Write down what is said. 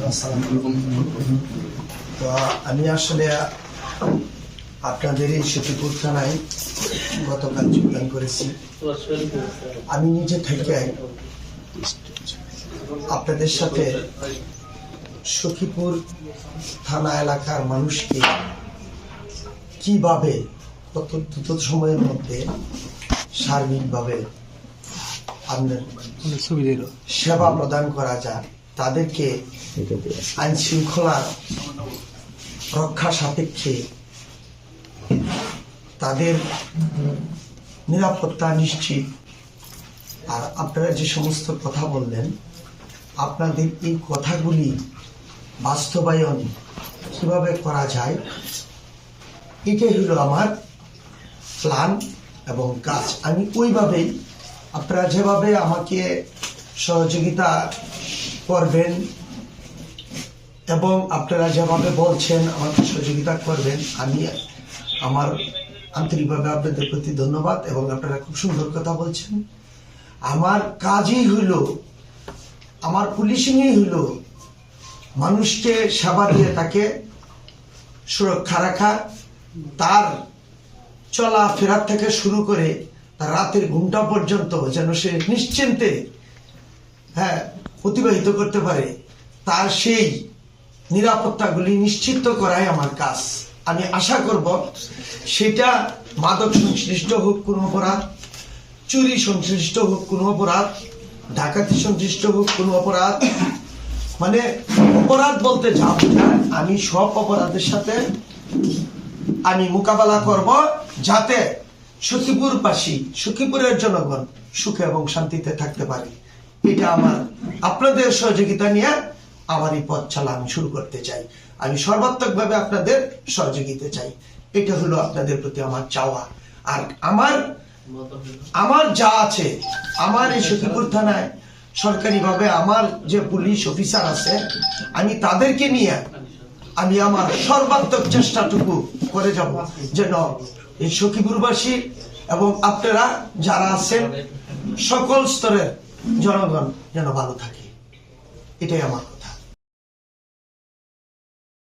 আসসালামু তো আমি আসলে আপনাদের এই সতীপুর থানায় গতকাল যোগদান করেছি। আমি নিজে থেকে আপনাদের সাথে সখীপুর থানা এলাকার মানুষকে কীভাবে কত দ্রুত সময়ের মধ্যে সার্বিকভাবে আপনার সেবা প্রদান করা যায় তাদেরকে আইন শৃঙ্খলা রক্ষা সাপেক্ষে তাদের নিরাপত্তা নিশ্চিত। আর আপনারা যে সমস্ত কথা বললেন, আপনাদের এই কথাগুলি বাস্তবায়ন কীভাবে করা যায়, এটাই হলো আমার প্ল্যান এবং কাজ। আমি ওইভাবেই, আপনারা যেভাবে আমাকে সহযোগিতা করবেন এবং আপনারা যেভাবে বলছেন আমাকে সহযোগিতা করবেন। আমি আমার আন্তরিকভাবে আপনাদের প্রতি ধন্যবাদ এবং আপনারা খুব সুন্দর কথা বলছেন। আমার কাজই হইল আমার পুলিশিংই হইল মানুষকে সেবা দিয়ে তাকে সুরক্ষা রাখা, তার চলা ফেরার থেকে শুরু করে তার রাতের ঘুমটা পর্যন্ত যেন সে নিশ্চিন্তে হ্যাঁ অতিবাহিত করতে পারে, তার সেই নিরাপত্তাগুলি নিশ্চিত করাই আমার কাজ। আমি আশা করব সেটা মাদক সংশ্লিষ্ট হোক কোনো অপরাধ, চুরি সংশ্লিষ্ট হোক কোনো অপরাধ, ডাকাতি সংশ্লিষ্ট হোক কোনো অপরাধ মানে অপরাধ বলতে যা আমি সব অপরাধের সাথে আমি মোকাবেলা করব যাতে সখীপুরবাসী সখীপুরের জনগণ সুখে এবং শান্তিতে থাকতে পারে। এটা আমার, আপনাদের সহযোগিতা নিয়ে আমার এই পথ চলা আমি শুরু করতে চাই। আমি সর্বাত্মকভাবে আপনাদের সহযোগিতা চাই। এটা হলো আপনাদের প্রতি আমার চাওয়া। আর আমার আমার যা আছে, আমার এই সখীপুর থানায় সরকারিভাবে আমার যে পুলিশ অফিসার আছে, আমি তাদেরকে নিয়ে আমি আমার সর্বাত্মক চেষ্টাটুকু করে যাব যেন এই সখীপুরবাসী এবং আপনারা যারা আছেন সকল স্তরের জনগণ যেন ভালো থাকে এটাই আমার।